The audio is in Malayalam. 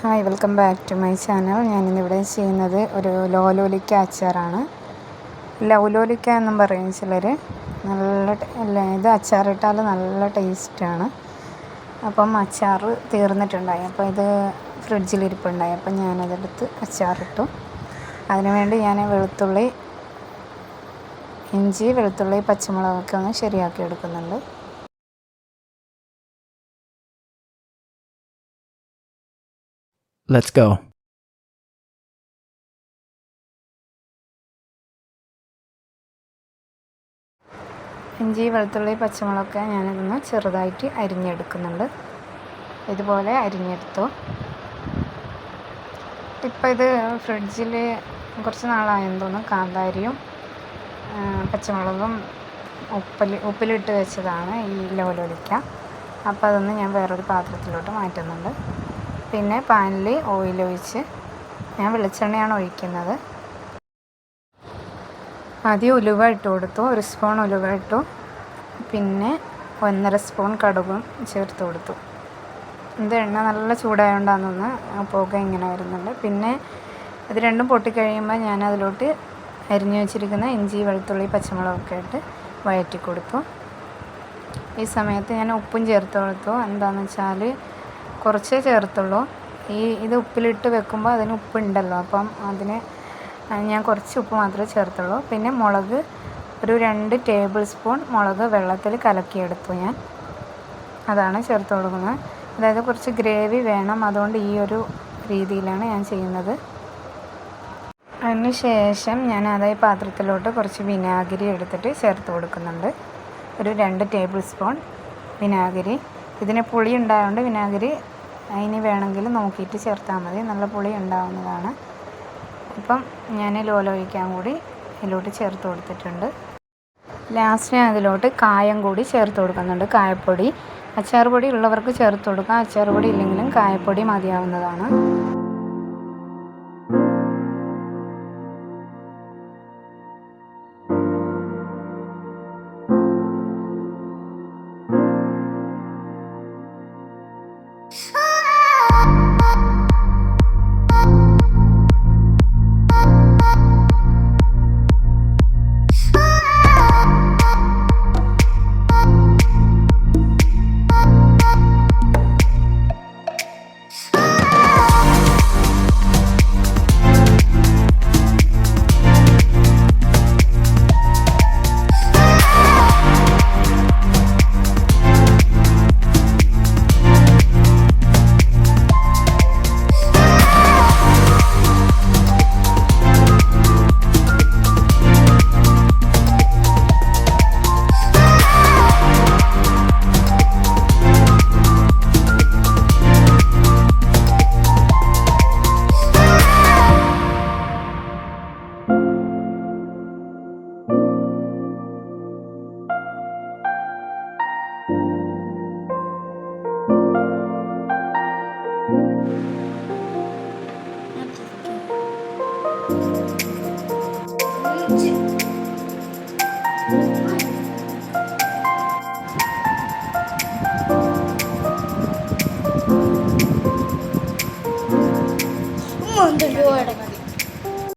Hi welcome back to my channel. ഞാനിന്നിവിടെ ചെയ്യുന്നത് ഒരു ലോലോലിക്ക അച്ചാറാണ്. ലൗലോലിക്ക എന്നും പറയും ചിലർ നല്ല അല്ല ഇത് അച്ചാറിട്ടാൽ നല്ല ടേസ്റ്റാണ്. അപ്പം അച്ചാർ തീർന്നിട്ടുണ്ടായി. അപ്പോൾ ഇത് ഫ്രിഡ്ജിലിരിപ്പുണ്ടായി. അപ്പം ഞാനതെടുത്ത് അച്ചാറിട്ടു. അതിനുവേണ്ടി ഞാൻ വെളുത്തുള്ളി ഇഞ്ചി വെളുത്തുള്ളി പച്ചമുളകൊക്കെ ഒന്ന് ശരിയാക്കി എടുക്കുന്നുണ്ട് Let's go. ഇഞ്ചി വെളുത്തുള്ളി പച്ചമുളകൊക്കെ ഞാനിതൊന്ന് ചെറുതായിട്ട് അരിഞ്ഞെടുക്കുന്നുണ്ട്. ഇതുപോലെ അരിഞ്ഞെടുത്തു. ഇപ്പം ഇത് ഫ്രിഡ്ജിൽ കുറച്ച് നാളായെന്ന് തോന്നുന്നു കാന്താരിയും പച്ചമുളകും ഉപ്പിൽ ഉപ്പിലിട്ട് വെച്ചതാണ് ഈ ലോലോലിക്ക. അപ്പോൾ അതൊന്ന് ഞാൻ വേറൊരു പാത്രത്തിലോട്ട് മാറ്റുന്നുണ്ട്. പിന്നെ പാനിൽ ഓയിൽ ഒഴിച്ച് ഞാൻ വെളിച്ചെണ്ണയാണ് ഒഴിക്കുന്നത്. ആദ്യം ഉലുവ ഇട്ട് കൊടുത്തു ഒരു സ്പൂൺ ഉലുവ ഇട്ടു. പിന്നെ ഒന്നര സ്പൂൺ കടുകും ചേർത്ത് കൊടുത്തു. ഇത് എണ്ണ നല്ല ചൂടായതുകൊണ്ടാണെന്ന് പുക ഇങ്ങനെ വരുന്നുണ്ട്. പിന്നെ ഇത് രണ്ടും പൊട്ടിക്കഴിയുമ്പോൾ ഞാൻ അതിലോട്ട് അരിഞ്ഞു വെച്ചിരിക്കുന്ന ഇഞ്ചി വെളുത്തുള്ളി പച്ചമുളകൊക്കെ ഇട്ട് വഴറ്റി കൊടുത്തു ഈ സമയത്ത് ഞാൻ ഉപ്പും ചേർത്ത് കൊടുത്തു. എന്താണെന്ന് വെച്ചാൽ കുറച്ചേ ചേർത്തുള്ളൂ. ഈ ഇത് ഉപ്പിലിട്ട് വെക്കുമ്പോൾ അതിന് ഉപ്പുണ്ടല്ലോ അപ്പം അതിന് ഞാൻ കുറച്ച് ഉപ്പ് മാത്രമേ ചേർത്തുള്ളൂ. പിന്നെ മുളക് ഒരു രണ്ട് ടേബിൾ സ്പൂൺ മുളക് വെള്ളത്തിൽ കലക്കിയെടുത്തു ഞാൻ. അതാണ് ചേർത്ത് കൊടുക്കുന്നത്. അതായത് കുറച്ച് ഗ്രേവി വേണം അതുകൊണ്ട് ഈ ഒരു രീതിയിലാണ് ഞാൻ ചെയ്യുന്നത്. അതിന് ശേഷം ഞാൻ അതായത് പാത്രത്തിലോട്ട് കുറച്ച് വിനാഗിരി എടുത്തിട്ട് ചേർത്ത് കൊടുക്കുന്നുണ്ട്. ഒരു രണ്ട് ടേബിൾ സ്പൂൺ വിനാഗിരി. ഇതിന് പുളി ഉണ്ടായതുകൊണ്ട് വിനാഗിരി അതിന് വേണമെങ്കിൽ നോക്കിയിട്ട് ചേർത്താൽ മതി. നല്ല പുളി ഉണ്ടാവുന്നതാണ്. ഇപ്പം ഞാൻ ലോലോയിക്കാൻ കൂടി ഇതിലോട്ട് ചേർത്ത് കൊടുത്തിട്ടുണ്ട്. ലാസ്റ്റ് ഞാൻ അതിലോട്ട് കായം കൂടി ചേർത്ത് കൊടുക്കുന്നുണ്ട്. കായപ്പൊടി. അച്ചാർ പൊടി ഉള്ളവർക്ക് ചേർത്ത് കൊടുക്കാം. അച്ചാർ പൊടി ഇല്ലെങ്കിലും കായപ്പൊടി മതിയാവുന്നതാണ്. Come on, the door.